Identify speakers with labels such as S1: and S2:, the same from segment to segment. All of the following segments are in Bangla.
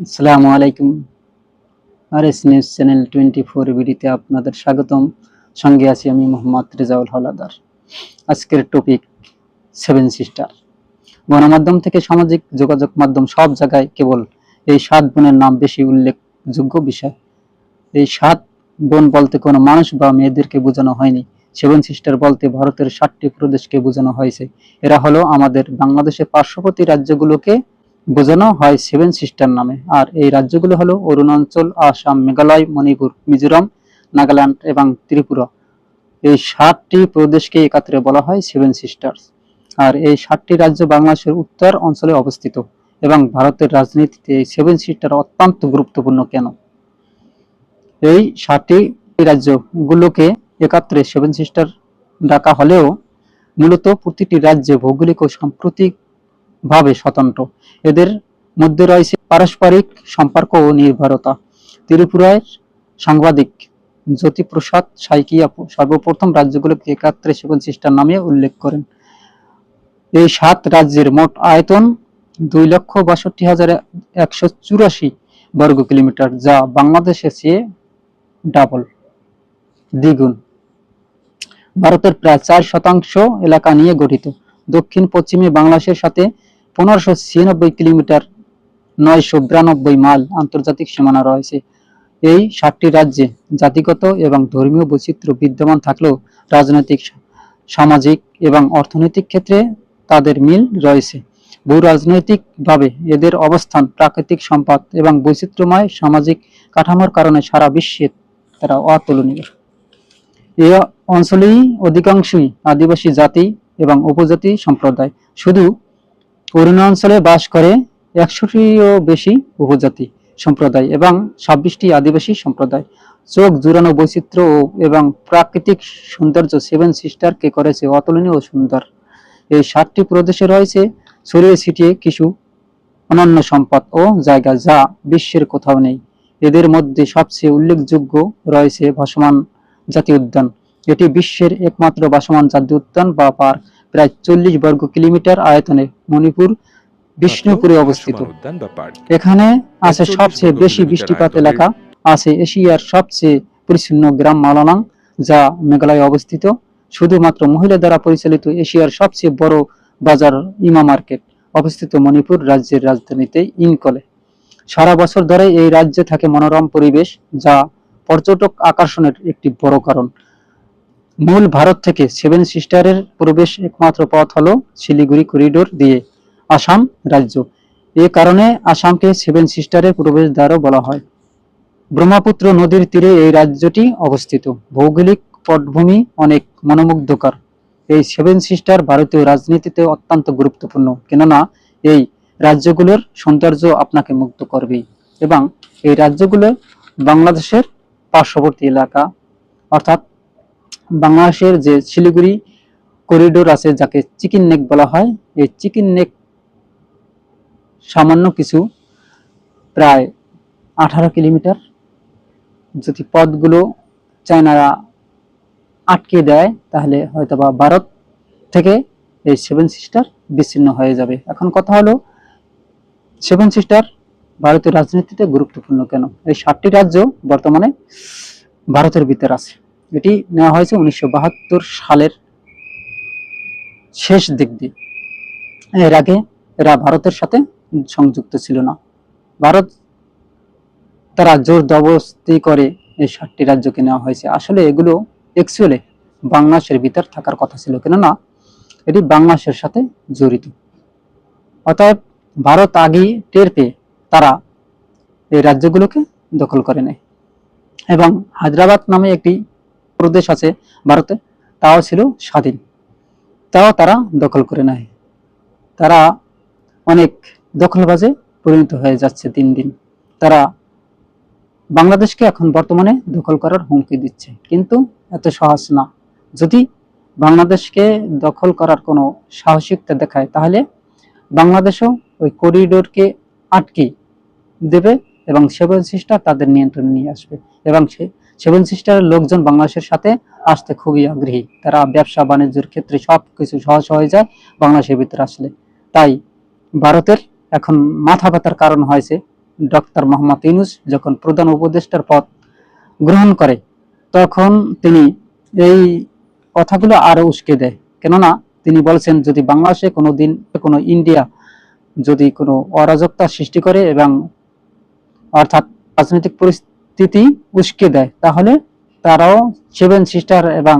S1: আসসালামু আলাইকুম। R S news channel twenty four বিডিতে আপনাদের স্বাগতম। সঙ্গে আছি আমি মোহাম্মদ রেজাউল হলাদার। আজকের টপিক সেভেন সিস্টার গণমাধ্যম থেকে সামাজিক যোগাযোগ মাধ্যম সব জায়গায় কেবল এই সাত বোনের নাম বেশি উল্লেখযোগ্য বিষয়। এই সাত বোন বলতে কোনো মানুষ বা মেয়েদেরকে বোঝানো হয়নি। সেভেন সিস্টার বলতে ভারতের ষাটটি প্রদেশকে বোঝানো হয়েছে। এরা হলো আমাদের বাংলাদেশের পার্শ্ববর্তী রাজ্যগুলোকে বোঝানো হয় সেভেন সিস্টার নামে। আর এই রাজ্যগুলো হলো অরুণাচল, আসাম, মেঘালয়, মণিপুর, মিজোরাম, নাগাল্যান্ড এবং ত্রিপুরা। এই সাতটি প্রদেশকে একাত্রে বলা হয় সেভেন সিস্টার্স। আর এই সাতটি রাজ্য বাংলাদেশের উত্তর অঞ্চলে অবস্থিত এবং ভারতের রাজনীতিতে এই সেভেন সিস্টার অত্যন্ত গুরুত্বপূর্ণ কেন? এই সাতটি রাজ্যগুলোকে একাত্রে সেভেন সিস্টার ডাকা হলেও মূলত প্রতিটি রাজ্যে ভৌগোলিক ও সাম্প্রতিক ভাবে স্বতন্ত্র। এদের মধ্যে রয়েছে পারস্পরিক সম্পর্ক ও নির্ভরতা। ত্রিপুরার সাংবাদিক জ্যোতিপ্রসাদ সাইকিয়া সর্বপ্রথম রাজ্যগুলোকে একাত্রে সেভেন সিস্টার নামে উল্লেখ করেন। এই সাত রাজ্যের মোট আয়তন দুই লক্ষ বাষট্টি হাজার একশো চুরাশি বর্গ কিলোমিটার, যা বাংলাদেশের চেয়ে ডাবল দ্বিগুণ। ভারতের প্রায় চার শতাংশ এলাকা নিয়ে গঠিত। দক্ষিণ পশ্চিমে বাংলাদেশের সাথে পনেরোশো ছিয়ানব্বই কিলোমিটার নয়শো বিরানব্বই মাইল আন্তর্জাতিক সীমানা রয়েছে। এই সাতটি রাজ্যে জাতিগত এবং ধর্মীয় বৈচিত্র্য বিদ্যমান থাকলেও রাজনৈতিক, সামাজিক এবং অর্থনৈতিক ক্ষেত্রে তাদের মিল রয়েছে। ভূ রাজনৈতিকভাবে এদের অবস্থান প্রাকৃতিক সম্পদ এবং বৈচিত্র্যময় সামাজিক কাঠামোর কারণে সারা বিশ্বে তারা অতুলনীয়। এই অঞ্চলেই অধিকাংশই আদিবাসী জাতি এবং উপজাতি সম্প্রদায়। শুধু অরুণাচলে বাস করে একশোটিও বেশি উপজাতি সম্প্রদায় এবং ছাব্বিশটি আদিবাসী সম্প্রদায়। চোখ জুড়ানো বৈচিত্র্য এবং প্রাকৃতিক সৌন্দর্য সেভেন সিস্টারকে করেছে অতুলনীয় সুন্দর। এই সাতটি প্রদেশে রয়েছে ছড়িয়ে ছিটিয়ে কিছু অনন্য সম্পদ ও জায়গা যা বিশ্বের কোথাও নেই। এদের মধ্যে সবচেয়ে উল্লেখযোগ্য রয়েছে ভাসমান জাতীয় উদ্যান। এটি বিশ্বের একমাত্র ভাসমান জাতীয় উদ্যান বা পার্ক। প্রায় চল্লিশ বর্গ কিলোমিটার আয়তনে মণিপুর বিষ্ণুপুরে অবস্থিত।
S2: বা পার্ক।
S1: এখানে আছে সবচেয়ে বেশি বৃষ্টিপাত এলাকা আছে এশিয়ার সবচেয়ে পরিচ্ছন্ন গ্রাম মালানাং যা মেঘালয়ে অবস্থিত। শুধুমাত্র মহিলা দ্বারা পরিচালিত এশিয়ার সবচেয়ে বড় বাজার ইমা মার্কেট অবস্থিত মণিপুর রাজ্যের রাজধানীতে ইনকলে। সারা বছর ধরে এই রাজ্যে থাকে মনোরম পরিবেশ যা পর্যটক আকর্ষণের একটি বড় কারণ। মূল ভারত থেকে সেভেন সিস্টারের প্রবেশ একমাত্র পথ হলো শিলিগুড়ি করিডোর দিয়ে আসাম রাজ্য। এ কারণে আসামকে সেভেন সিস্টারের প্রবেশ দ্বারও বলা হয়। ব্রহ্মপুত্র নদীর তীরে এই রাজ্যটি অবস্থিত। ভৌগোলিক পটভূমি অনেক মনোমুগ্ধকর। এই সেভেন সিস্টার ভারতীয় রাজনীতিতে অত্যন্ত গুরুত্বপূর্ণ। কেননা, এই রাজ্যগুলোর সৌন্দর্য আপনাকে মুগ্ধ করবেই এবং এই রাজ্যগুলো বাংলাদেশের পার্শ্ববর্তী এলাকা, অর্থাৎ বাংলাদেশের যে শিলিগুড়ি করিডোর আছে, যাকে চিকেন নেক বলা হয়, এই চিকেন নেক সামান্য কিছু, প্রায় আঠারো কিলোমিটার। যদি পথগুলো চায়নারা আটকে দেয়, তাহলে হয়তোবা ভারত থেকে এই সেভেন সিস্টার বিচ্ছিন্ন হয়ে যাবে। এখন কথা হলো সেভেন সিস্টার ভারতের রাজনীতিতে গুরুত্বপূর্ণ কেন? এই সাতটি রাজ্য বর্তমানে ভারতের ভিতরে আছে। এটি নেওয়া হয়েছে উনিশশো বাহাত্তর সালের শেষ দিক দিয়ে। এর আগে এরা ভারতের সাথে সংযুক্ত ছিল না। ভারত তারা জোর জবরদস্তি করে এই সাতটি রাজ্যকে নেওয়া হয়েছে। আসলে এগুলো অ্যাকচুয়ালি বাংলাদেশের ভিতর থাকার কথা ছিল, কেননা এটি বাংলাদেশের সাথে জড়িত। অতএব ভারত আগেই টের পেয়ে তারা এই রাজ্যগুলোকে দখল করে নেয়। এবং হায়দ্রাবাদ নামে একটি প্রদেশ আছে ভারতে, তাও ছিল স্বাধীন। তাও তারা দখল করে নেয়। তারা অনেক দখলবাজে পরিণত হয়ে যাচ্ছে দিন দিন। তারা বাংলাদেশকে এখন বর্তমানে দখল করার হুমকি দিচ্ছে। কিন্তু এত সহজ না। যদি বাংলাদেশকে দখল করার কোনো সাহসিকতা দেখায়, তাহলে বাংলাদেশও ওই করিডোরকে আটকে দেবে এবং সেভেন সিস্টার তাদের নিয়ন্ত্রণে নিয়ে আসবে এবং সে সেভেন সিস্টারের লোকজন বাংলাদেশের সাথে আসতে খুবই আগ্রহী। তারা ব্যবসা, বাণিজ্যের ক্ষেত্রে সব কিছু সহজ হয়ে যায় বাংলাদেশের ভিতরে আসলে। তাই ভারতের এখন মাথা ব্যথার কারণ হয়েছে ডক্টর মোহাম্মদ ইউনুস যখন প্রধান উপদেষ্টার পদ গ্রহণ করে, তখন তিনি এই কথাগুলো আরও উস্কে দেয়। কেননা তিনি বলছেন, যদি বাংলাদেশে কোনো দিন কোনো ইন্ডিয়া যদি কোনো অরাজকতা সৃষ্টি করে এবং অর্থাৎ রাজনৈতিক পরিস্থিতি উস্কে দেয়। তাহলে তারাও সেভেন সিস্টার এবং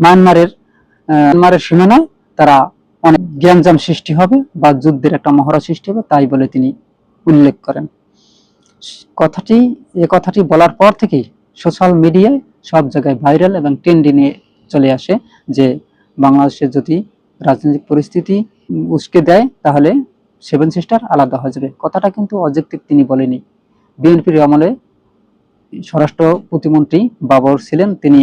S1: মায়ানমারের মায়ানমারের সীমানায় তারা অনেক জ্ঞানজাম সৃষ্টি হবে বা যুদ্ধের একটা মহড়া সৃষ্টি হবে, তাই বলে তিনি উল্লেখ করেন। কথাটি, এ কথাটি বলার পর থেকেই সোশ্যাল মিডিয়ায় সব জায়গায় ভাইরাল এবং ট্রেন্ডিংয়ে চলে আসে যে বাংলাদেশে যদি রাজনৈতিক পরিস্থিতি উস্কে দেয়, তাহলে সেভেন সিস্টার আলাদা হয়ে যাবে। কথাটা কিন্তু অবজেক্টিভ তিনি বলেনি বিএনপির আমলে স্বরাষ্ট্র প্রতিমন্ত্রী বাবর ছিলেন, তিনি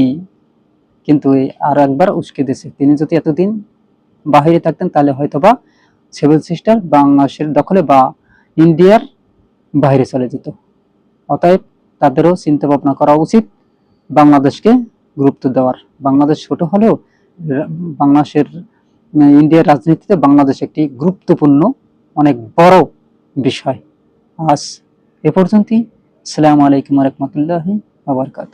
S1: কিন্তু আর একবার উস্কে দিয়েছে। তিনি যদি এতদিন বাহিরে থাকতেন, তাহলে হয়তোবা সেভেন সিস্টার বাংলাদেশের দখলে বা ইন্ডিয়ার বাইরে চলে যেত। অতএব তাদেরও চিন্তা ভাবনা করা উচিত বাংলাদেশকে গুরুত্ব দেওয়ার। বাংলাদেশ ছোট হলেও বাংলাদেশের, ইন্ডিয়ার রাজনীতিতে বাংলাদেশ একটি গুরুত্বপূর্ণ, অনেক বড় বিষয়। আজ এ পর্যন্তই আসসালামু আলাইকুম রহমতুল্লাহি আবরকাত